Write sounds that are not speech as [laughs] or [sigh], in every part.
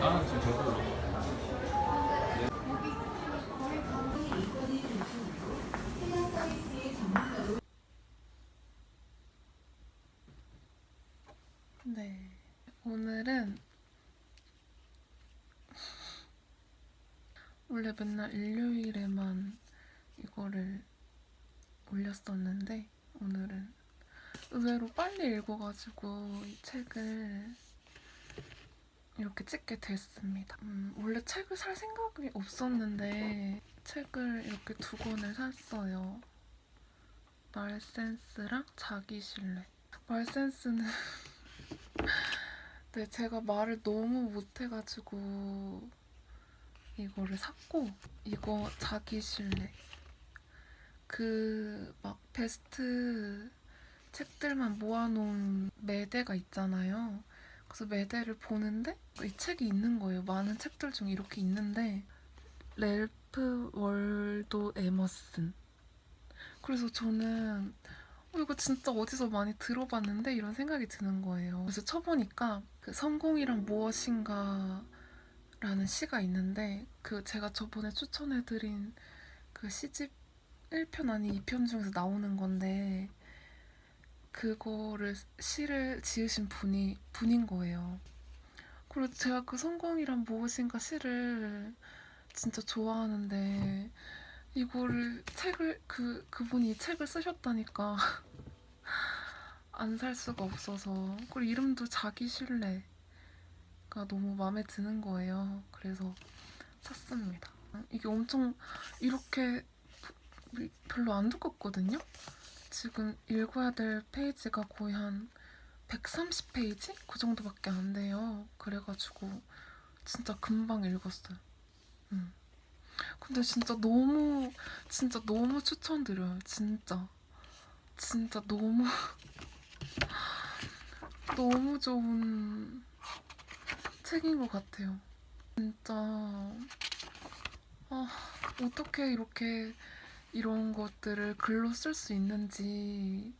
아 지금 저도 네. 오늘은 원래 맨날 일요일에만 이거를 올렸었는데 오늘은 의외로 빨리 읽어가지고 이 책을 이렇게 찍게 됐습니다. 음, 원래 책을 살 생각이 없었는데 책을 이렇게 두 권을 샀어요. 말센스랑 자기신뢰. 말센스는 [laughs] 네, 제가 말을 너무 못해가지고 이거를 샀고 이거 자기 신뢰 그 막 베스트 책들만 모아놓은 매대가 있잖아요. 그래서 매대를 보는데 이 책이 있는 거예요. 많은 책들 중에 이렇게 있는데 렐프 월도 에머슨 그래서 저는 어, 이거 진짜 어디서 많이 들어봤는데 이런 생각이 드는 거예요. 그래서 쳐보니까 그 성공이란 무엇인가 라는 시가 있는데 그 제가 저번에 추천해드린 그 시집 1편 아닌 2편 중에서 나오는 건데 그거를 시를 지으신 분이 분인 거예요. 그리고 제가 그 성공이란 무엇인가 시를 진짜 좋아하는데 이거를 책을 그 그분이 이 책을 쓰셨다니까 [laughs] 안 살 수가 없어서 그리고 이름도 자기 신뢰가 너무 마음에 드는 거예요. 그래서 샀습니다. 이게 엄청 이렇게 별로 안 두껍거든요. 지금 읽어야 될 페이지가 거의 한 130페이지? 그 정도밖에 안 돼요. 그래가지고 진짜 금방 읽었어요. 음. 근데 진짜 너무 진짜 너무 추천드려요. 진짜 진짜 너무 [laughs] 너무 좋은 책인 것 같아요. 진짜 아, 어떻게 이렇게 이런 것들을 글로 쓸 수 있는지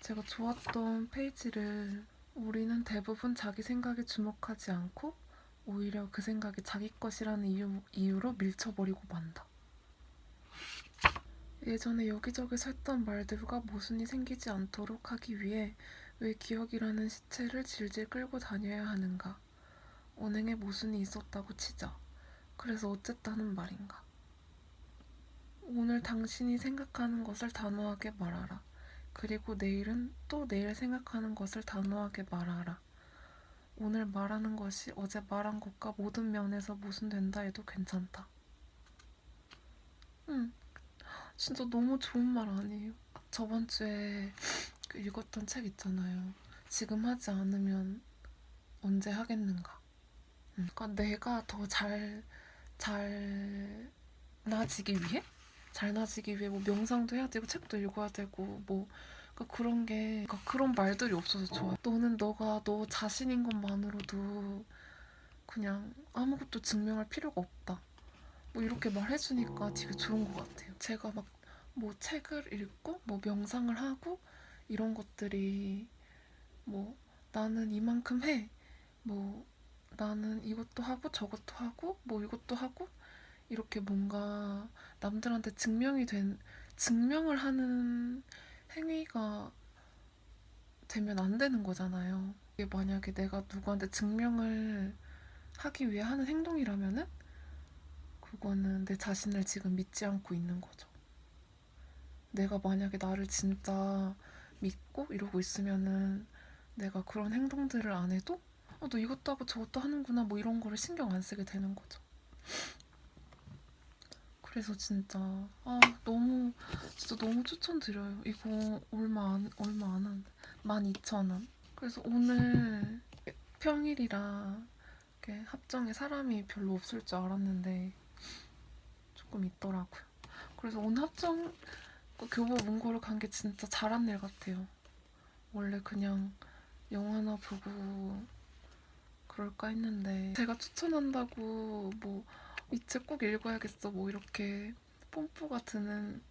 제가 좋았던 페이지를 우리는 대부분 자기 생각에 주목하지 않고 오히려 그 생각이 자기 것이라는 이유, 이유로 밀쳐버리고 만다. 예전에 여기저기서 했던 말들과 모순이 생기지 않도록 하기 위해 왜 기억이라는 시체를 질질 끌고 다녀야 하는가? 언행에 모순이 있었다고 치자. 그래서 어쨌다는 말인가? 오늘 당신이 생각하는 것을 단호하게 말하라. 그리고 내일은 또 내일 생각하는 것을 단호하게 말하라. 오늘 말하는 것이 어제 말한 것과 모든 면에서 모순된다 해도 괜찮다. 응. 진짜 너무 좋은 말 아니에요? 저번 주에 그 읽었던 책 있잖아요. 지금 하지 않으면 언제 하겠는가. 응. 그러니까 내가 더 잘, 잘 나아지기 위해? 잘 나아지기 위해 뭐 명상도 해야 되고 책도 읽어야 되고 뭐 그러니까 그런 게 그러니까 그런 말들이 없어서 좋아. 너는 너가 너 자신인 것만으로도 그냥 아무것도 증명할 필요가 없다. 뭐 이렇게 말해주니까 되게 좋은 것 같아요. 제가 막 뭐 책을 읽고 뭐 명상을 하고 이런 것들이 뭐 나는 이만큼 해. 뭐 나는 이것도 하고 저것도 하고 뭐 이것도 하고 이렇게 뭔가 남들한테 증명이 된 증명을 하는 행위가 되면 안 되는 거잖아요. 이게 만약에 내가 누구한테 증명을 하기 위해 하는 행동이라면은 그거는 내 자신을 지금 믿지 않고 있는 거죠. 내가 만약에 나를 진짜 믿고 이러고 있으면은 내가 그런 행동들을 안 해도 어, 너 이것도 하고 저것도 하는구나 뭐 이런 거를 신경 안 쓰게 되는 거죠. 그래서 진짜 아 너무 진짜 너무 추천드려요. 이거 얼마 안 얼마 안 한, 12,000원. 그래서 오늘 평일이라 이렇게 합정에 사람이 별로 없을 줄 알았는데 조금 있더라고요. 그래서 오늘 합정 그 교보 문고를 간 게 진짜 잘한 일 같아요. 원래 그냥 영화나 보고 그럴까 했는데 제가 추천한다고 뭐 이 책 꼭 읽어야겠어 뭐 이렇게 뽐뿌가 드는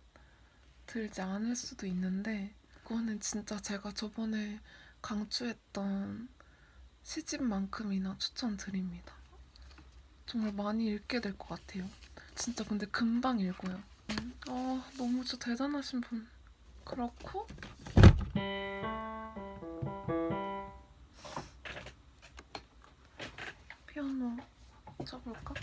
들지 않을 수도 있는데 그거는 진짜 제가 저번에 강추했던 시집만큼이나 추천드립니다. 정말 많이 읽게 될 것 같아요. 진짜 근데 금방 읽어요. 음, 어, 너무 저 대단하신 분. 그렇고 피아노 쳐볼까?